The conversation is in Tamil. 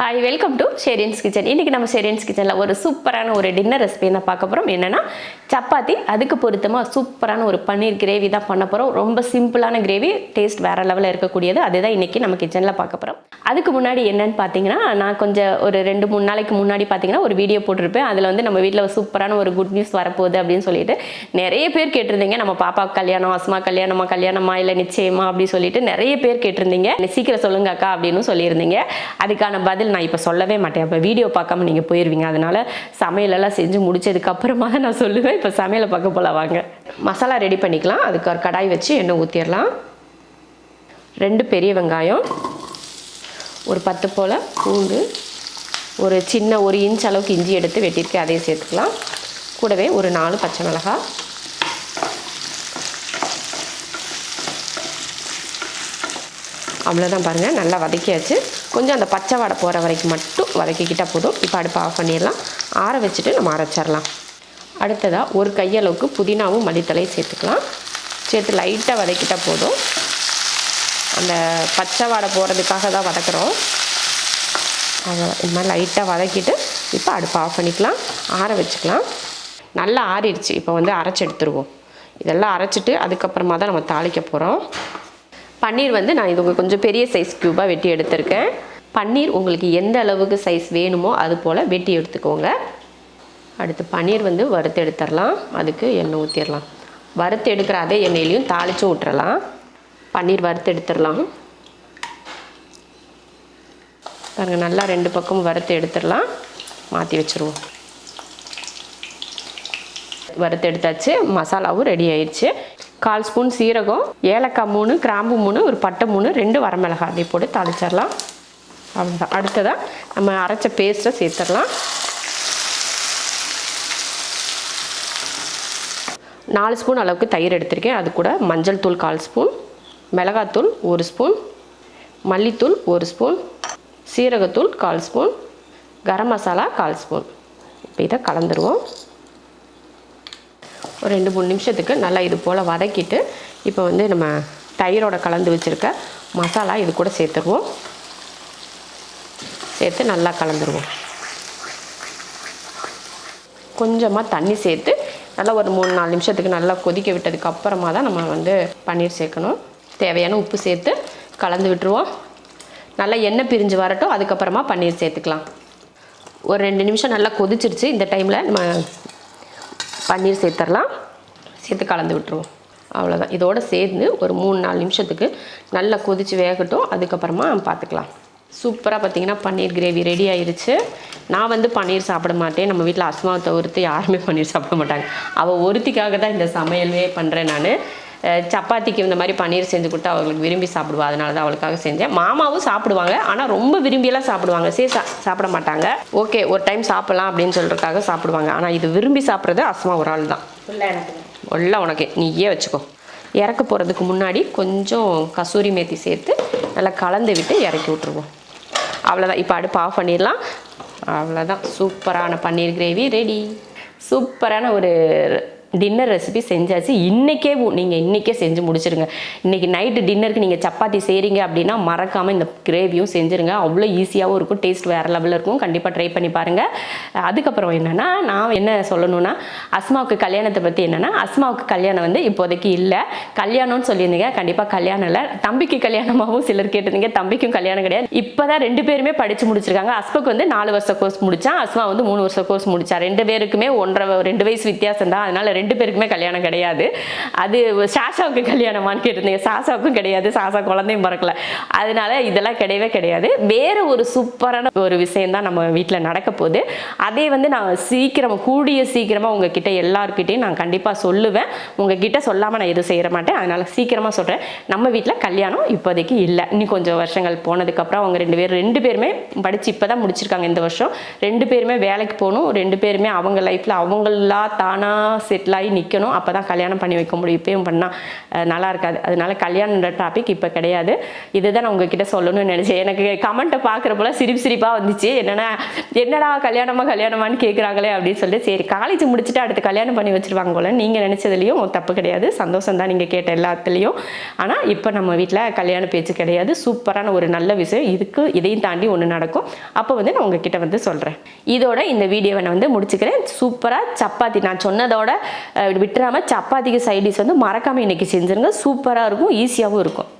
Hi welcome to Sherians kitchen இன்றைக்கி நம்ம ஷேரியன்ஸ் கிச்சனில் ஒரு சூப்பரான ஒரு டின்னர் ரெசிபி நான் பார்க்க போகிறோம் என்னென்னா சப்பாத்தி அதுக்கு பொருத்தமாக சூப்பரான ஒரு பன்னீர் கிரேவி தான் பண்ண போகிறோம் ரொம்ப சிம்பிளான கிரேவி டேஸ்ட் வேறு லெவலில் இருக்கக்கூடியது. அதுதான் இன்றைக்கி நம்ம கிச்சனில் பார்க்க போகிறோம் அதுக்கு முன்னாடி என்னன்னு பார்த்தீங்கன்னா நான் கொஞ்சம் ஒரு ரெண்டு மூணு நாளைக்கு முன்னாடி பார்த்தீங்கன்னா ஒரு வீடியோ போட்டிருப்பேன். அதில் வந்து நம்ம வீட்டில் சூப்பரான ஒரு குட் நியூஸ் வரப்போகுது அப்படின்னு சொல்லிட்டு நிறைய பேர் கேட்டிருந்தீங்க. நம்ம பாப்பா கல்யாணம் அஸ்மா கல்யாணமா கல்யாணமா இல்லை நிச்சயமா அப்படின்னு சொல்லிட்டு நிறைய பேர் கேட்டிருந்தீங்க. சீக்கிரம் சொல்லுங்க அக்கா அப்படின்னு சொல்லியிருந்தீங்க. அதுக்கான பதில் நான் இப்போ சொல்லவே மாட்டேன். அப்போ வீடியோ பார்க்காம நீங்கள் போயிடுவீங்க அதனால சமையலெல்லாம் செஞ்சு முடிச்சதுக்கப்புறமா தான் நான் சொல்லுவேன். இப்போ சமையலை பார்க்க போல வாங்க. மசாலா ரெடி பண்ணிக்கலாம். அதுக்கு ஒரு கடாய் வச்சு எண்ணெய் ஊற்றிடலாம் ரெண்டு பெரிய வெங்காயம் ஒரு பத்து போல் பூண்டு ஒரு சின்ன ஒரு இன்ச் அளவுக்கு இஞ்சி எடுத்து வெட்டியிருக்கேன். அதையும் சேர்த்துக்கலாம். கூடவே ஒரு நாலு பச்சை மிளகாய் அவ்வளோதான் பாருங்கள் நல்லா வதக்கியாச்சு. கொஞ்சம் அந்த பச்சை வாடை போகிற வரைக்கும் மட்டும் வதக்கிக்கிட்டால் போதும். இப்போ அடுப்பு ஆஃப் பண்ணிடலாம். ஆற வச்சுட்டு நம்ம அரைச்சிடலாம். அடுத்ததாக ஒரு கையளவுக்கு புதினாவும் மல்லித்தலையும் சேர்த்துக்கலாம். சேர்த்து லைட்டாக வதக்கிட்டால் போதும். அந்த பச்சை வாடை போகிறதுக்காக தான் வதக்குறோம். அதை இந்த மாதிரி லைட்டாக வதக்கிட்டு இப்போ அடுப்பு ஆஃப் பண்ணிக்கலாம். ஆற வச்சுக்கலாம். நல்லா ஆறிடுச்சு. இப்போ வந்து அரைச்சி எடுத்துருவோம். இதெல்லாம் அரைச்சிட்டு அதுக்கப்புறமா தான் நம்ம தாளிக்க போகிறோம் பன்னீர் வந்து நான் இது கொஞ்சம் பெரிய சைஸ் க்யூபாக வெட்டி எடுத்திருக்கேன். பன்னீர் உங்களுக்கு எந்த அளவுக்கு சைஸ் வேணுமோ அது போல் வெட்டி எடுத்துக்கோங்க. அடுத்து பன்னீர் வந்து வறுத்து எடுத்துடலாம். அதுக்கு எண்ணெய் ஊற்றிடலாம் வறுத்து எடுக்கிற அதே எண்ணெயிலையும் தாளித்து விட்டுறலாம் பன்னீர் வறுத்து எடுத்துடலாம். பாருங்க நல்லா ரெண்டு பக்கமும் வறுத்து எடுத்துடலாம். மாற்றி வச்சுருவோம். வறுத்து எடுத்தாச்சு. மசாலாவும் ரெடி ஆயிடுச்சு கால் ஸ்பூன் சீரகம் ஏலக்காய் மூணு கிராம்பு மூணு ஒரு பட்டை மூணு ரெண்டு வரமிளகாய் அதை போட்டு தாளிச்சிடலாம். அவ்வளோதான் அடுத்ததாக நம்ம அரைச்ச பேஸ்ட்டை சேர்த்துடலாம். நாலு ஸ்பூன் அளவுக்கு தயிர் எடுத்திருக்கேன். அது கூட மஞ்சள் தூள் கால் ஸ்பூன் மிளகாத்தூள் ஒரு ஸ்பூன் மல்லித்தூள் ஒரு ஸ்பூன் சீரகத்தூள் கால் ஸ்பூன் கரம் மசாலா கால் ஸ்பூன். இப்போ இதை கலந்துருவோம். ஒரு ரெண்டு மூணு நிமிஷத்துக்கு நல்லா இது போல் வதக்கிட்டு இப்போ வந்து நம்ம தயிரோட கலந்து வச்சுருக்க மசாலா இது கூட சேர்த்துருவோம். சேர்த்து நல்லா கலந்துருவோம். கொஞ்சமாக தண்ணி சேர்த்து நல்லா ஒரு மூணு நாலு நிமிஷத்துக்கு நல்லா கொதிக்க விட்டதுக்கு அப்புறமா தான் நம்ம வந்து பன்னீர் சேர்க்கணும். தேவையான உப்பு சேர்த்து கலந்து விட்டுருவோம். நல்லா எண்ணெய் பிரிஞ்சு வரட்டும். அதுக்கப்புறமா பன்னீர் சேர்த்துக்கலாம். ஒரு ரெண்டு நிமிஷம் நல்லா கொதிச்சிருச்சு. இந்த டைமில் நம்ம பன்னீர் சேர்த்துடலாம். சேர்த்து கலந்து விட்டுருவோம். அவ்வளோதான் இதோடு சேர்ந்து ஒரு மூணு நாலு நிமிஷத்துக்கு நல்லா கொதித்து வேகட்டும். அதுக்கப்புறமா பார்த்துக்கலாம் சூப்பராக பார்த்தீங்கன்னா பன்னீர் கிரேவி ரெடி ஆயிடுச்சு நான் வந்து பன்னீர் சாப்பிட மாட்டேன். நம்ம வீட்டில் அஸ்மாவை தவிர்த்து யாருமே பன்னீர் சாப்பிட மாட்டாங்க. அவள் ஒருத்திக்காக தான் இந்த சமையலே பண்ணுறேன் நான். சப்பாத்திக்கு இந்த மாதிரி பன்னீர் செஞ்சு கொடுத்தா அவங்களுக்கு விரும்பி சாப்பிடுவா. அதனால தான் அவளுக்காக செஞ்சேன். மாமாவும் சாப்பிடுவாங்க. ஆனால் ரொம்ப விரும்பியெல்லாம் சாப்பிடுவாங்க. சா சாப்பிட மாட்டாங்க. ஓகே ஒரு டைம் சாப்பிடலாம் அப்படின்னு சொல்கிறதுக்காக சாப்பிடுவாங்க. ஆனால் இது விரும்பி சாப்பிட்றது அஸ்மா ஒரு ஆள் தான். எல்லாம் உனக்கு. நீயே வச்சுக்கோ. இறக்க போகிறதுக்கு முன்னாடி கொஞ்சம் கசூரி மேத்தி சேர்த்து நல்லா கலந்து விட்டு இறக்கி விட்ருவோம் அவ்வளோதான் இப்போ அடுப்பு ஆஃப் பண்ணிடலாம். அவ்வளோதான் சூப்பரான பன்னீர் கிரேவி ரெடி சூப்பரான ஒரு டின்னர் ரெசிபி செஞ்சாச்சு. இன்றைக்கே நீங்கள் இன்றைக்கே செஞ்சு முடிச்சிருங்க. இன்றைக்கி நைட்டு டின்னருக்கு நீங்கள் சப்பாத்தி செய்கிறீங்க அப்படின்னா மறக்காமல் இந்த கிரேவியும் செஞ்சுருங்க. அவ்வளோ ஈஸியாகவும் இருக்கும். டேஸ்ட் வேறு லெவலில் இருக்கும். கண்டிப்பாக ட்ரை பண்ணி பாருங்கள் அதுக்கப்புறம் என்னென்னா நான் என்ன சொல்லணும்னா அஸ்மாவுக்கு கல்யாணத்தை பற்றி என்னென்னா அஸ்மாவுக்கு கல்யாணம் வந்து இப்போதைக்கு இல்லை. கல்யாணம்னு சொல்லியிருந்தீங்க. கண்டிப்பாக கல்யாணம் இல்லை. தம்பிக்கு கல்யாணமாகவும் சிலர் கேட்டிருந்தீங்க. தம்பிக்கும் கல்யாணம் கிடையாது. இப்போ தான் ரெண்டு பேருமே படித்து முடிச்சிருக்காங்க. அஸ்மாவுக்கு வந்து நாலு வருஷம் கோர்ஸ் முடித்தான் அஸ்மா வந்து மூணு வருஷம் கோர்ஸ் முடித்தா ரெண்டு பேருக்குமே ஒன்றரை ரெண்டு வயசு வித்தியாசம் தான் அதனால் ரெண்டு பேருக்குமே கல்யாணம் கிடையாது. அது சாஷாவுக்கு கல்யாணமான்னு கேட்டிருந்தீங்க. சாஷாவுக்கும் கிடையாது. சாஷா குழந்தையும் பிறக்கல. அதனால இதெல்லாம் கிடையவே கிடையாது. வேறு ஒரு சூப்பரான ஒரு விஷயம் தான் நம்ம வீட்டில் நடக்க போகுது. அதே வந்து நான் சீக்கிரம் கூடிய சீக்கிரமாக உங்ககிட்ட எல்லாருக்கிட்டையும் நான் கண்டிப்பாக சொல்லுவேன். உங்ககிட்ட சொல்லாமல் நான் எதுவும் செய்ய மாட்டேன். அதனால் சீக்கிரமாக சொல்கிறேன் நம்ம வீட்டில் கல்யாணம் இப்போதைக்கு இல்லை. இன்னும் கொஞ்சம் வருஷங்கள் போனதுக்கப்புறம் அவங்க ரெண்டு பேரும் ரெண்டு பேருமே படித்து இப்போ தான் முடிச்சிருக்காங்க இந்த வருஷம். ரெண்டு பேருமே வேலைக்கு போகணும். ரெண்டு பேருமே அவங்க லைஃப்பில் அவங்களா தானாக செட்டில் செட்டில் ஆகி நிற்கணும் அப்போ தான் கல்யாணம் பண்ணி வைக்க முடியும். இப்பயும் பண்ணால் நல்லா இருக்காது. அதனால கல்யாணன்ற டாபிக் இப்போ கிடையாது. இதுதான் நான் உங்ககிட்ட சொல்லணும்னு நினச்சேன். எனக்கு கமெண்ட்டை பார்க்குறப்போல சிரிப்பு சிரிப்பாக வந்துச்சு. என்னன்னா என்னடா கல்யாணமா கல்யாணமான்னு கேட்குறாங்களே அப்படின்னு சொல்லிட்டு சரி காலேஜ் முடிச்சுட்டு அடுத்து கல்யாணம் பண்ணி வச்சிருவாங்க போல. நீங்கள் நினச்சதுலையும் தப்பு கிடையாது. சந்தோஷம் தான் நீங்கள் கேட்ட எல்லாத்துலேயும். ஆனால் இப்போ நம்ம வீட்டில் கல்யாண பேச்சு கிடையாது. சூப்பரான ஒரு நல்ல விஷயம். இதுக்கு இதையும் தாண்டி ஒன்று நடக்கும். அப்போ வந்து நான் உங்ககிட்ட வந்து சொல்கிறேன் இதோட இந்த வீடியோவை நான் வந்து முடிச்சுக்கிறேன். சூப்பராக சப்பாத்தி. நான் சொன்னதோட விட்டுறாமல் சப்பாத்திக்கு சைடிஷ் வந்து மறக்காமல் இன்னைக்கு செஞ்சுருங்க. சூப்பராக இருக்கும். ஈஸியாகவும் இருக்கும்.